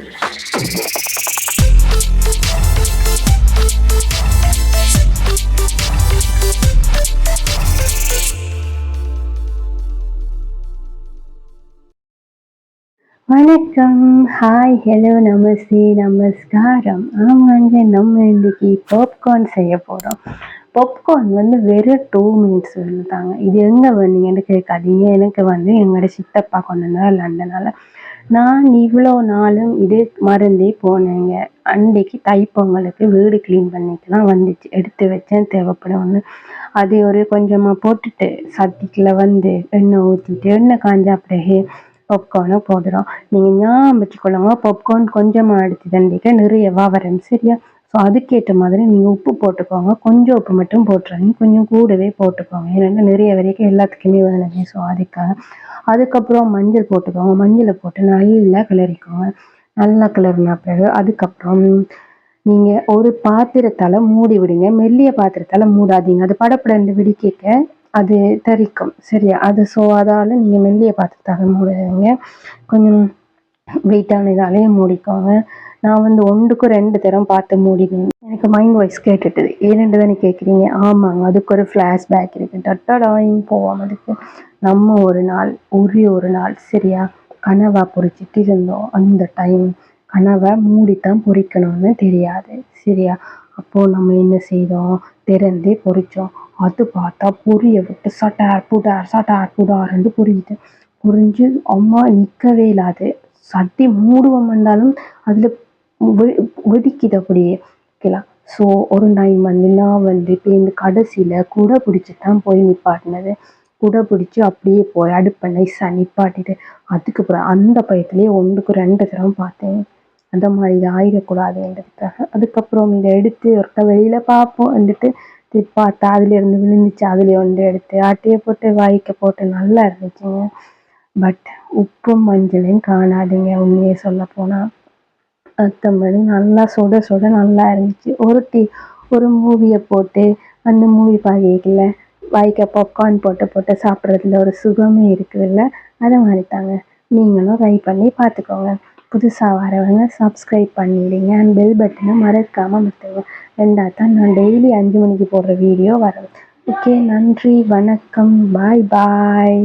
வணக்கம். Hi hello நமஸ்தே நமஸ்காரம். ஆமாங்க நம்ம இன்னைக்கு பாப்கார்ன் செய்ய போகிறோம் பாப்கார்ன் வந்து வெறும் டூ மினிட்ஸ் தாங்க. இது எங்கே வந்தீங்கன்னு கேட்காதீங்க. எனக்கு வந்து எங்களோட சித்தப்பா கொண்டு வந்தார் லண்டனால். நான் இவ்வளோ நாளும் இதே மறந்தே போனேங்க. அன்றைக்கு தைப்பொங்கலுக்கு வீடு க்ளீன் பண்ணிட்டு வந்துச்சு. எடுத்து வச்சேன் தேவைப்படும் ஒன்று அதை ஒரு கொஞ்சமாக போட்டுட்டு சட்டிக்குள்ள வந்து எண்ணெய் ஊற்றிட்டு எண்ணெய் காஞ்ச அப்படியே பாப்கார்னை போடுறோம். நீங்கள் ஞாபகம் வச்சுக்கொள்ளுங்க பொப்கார்ன் கொஞ்சமாக எடுத்து தண்டிக்க நிறையவா வரும் சரியா? ஸோ அதுக்கேற்ற மாதிரி நீங்கள் உப்பு போட்டுக்கோங்க. கொஞ்சம் உப்பு மட்டும் போட்டுறாங்க கொஞ்சம் கூடவே போட்டுக்கோங்க. ஏன்னா நிறைய வரைக்கும் எல்லாத்துக்குமே வேணுமே ஸோ அதுக்காக. அதுக்கப்புறம் மஞ்சள் போட்டுக்கோங்க. மஞ்சளை போட்டு நல்லா கிளறிக்கோங்க. நல்லா கிளறின பிறகு அதுக்கப்புறம் நீங்கள் ஒரு பாத்திரத்தால் மூடி விடுங்க. மெல்லிய பாத்திரத்தால் மூடாதீங்க. அது படப்படந்து வெடிக்க அது தெறிக்கும் சரியா? அது ஸோ அதால் நீங்கள் மெல்லிய பாத்திரத்தால் மூடுங்க கொஞ்சம் வெயிட்டான இதாலேயே மூடிக்கோங்க. நான் வந்து ஒன்றுக்கும் ரெண்டு தரம் பார்த்து மூடினேன் எனக்கு மைண்ட் வாய்ஸ் கேட்டுட்டுது. ஏனென்று தானே கேட்குறீங்க? ஆமாங்க. அதுக்கு ஒரு ஃப்ளாஷ்பேக் இருக்குது டட்டாடாயிங் போவோம் அதுக்கு. நம்ம ஒரு நாள் ஒரே ஒரு நாள் சரியா? கனவா பொறிச்சிட்டு இருந்தோம். அந்த டைம் கனவை மூடித்தான் பொறிக்கணும்னு தெரியாது. சரியா? அப்போது நம்ம என்ன செய்தோம்? திறந்தே பொறித்தோம் அது பார்த்தா பொரிய விட்டு சட்டார் புடார் சட்டார் புடார்ன்னு புரியுது. புரிஞ்சு அம்மா நிற்கவே இல்லாது. சட்டி மூடுவோம் வந்தாலும் அதில் வெடிக்குது அப்படியே ஓகேலா ஸோ ஒரு டைம் வந்து நான் வந்து இப்போ இந்த கடைசியில் குடை பிடிச்சி தான் போய் நிப்பாட்டினது. குடை பிடிச்சி அப்படியே போய் அடுப்பை நைஸாக நிப்பாட்டிட்டு அதுக்கப்புறம் அந்த பயத்துலேயே ஒன்றுக்கு ரெண்டு தடவை பார்த்தேன். அந்த மாதிரி இது ஆயிடக்கூடாதுன்றதுக்காக. அதுக்கப்புறம் இதை எடுத்து ஒருக்க வெளியில் பார்ப்போம் வந்துட்டு பார்த்தா அதுலேருந்து விழுந்துச்சு அதுலேயே வந்து எடுத்து ஆட்டையை போட்டு வாய்க்க போட்டு நல்லா இருந்துச்சுங்க. பட் உப்பும் மஞ்சளையும் காணாதீங்க உண்மையை சொல்ல போனால் மற்றபடி நல்லா சுட சுட நல்லா இருந்துச்சு. ஒரு டீ ஒரு மூவியை போட்டு அந்த மூவி பார்க்கல வாய்க்க பாப்கார்ன் போட்டு போட்டு சாப்பிட்றதுல ஒரு சுகமே இருக்குதுல்ல? அதை மாதிரி தாங்க நீங்களும் ட்ரை பண்ணி பார்த்துக்கோங்க. புதுசாக வரவங்க சப்ஸ்கிரைப் பண்ணிடுங்க. அண்ட் பெல் பட்டனை மறக்காமல் அமுத்துங்க. ரெண்டாவது தான் நான் டெய்லி அஞ்சு மணிக்கு போடுற வீடியோ வரும். ஓகே நன்றி வணக்கம். பாய் பாய்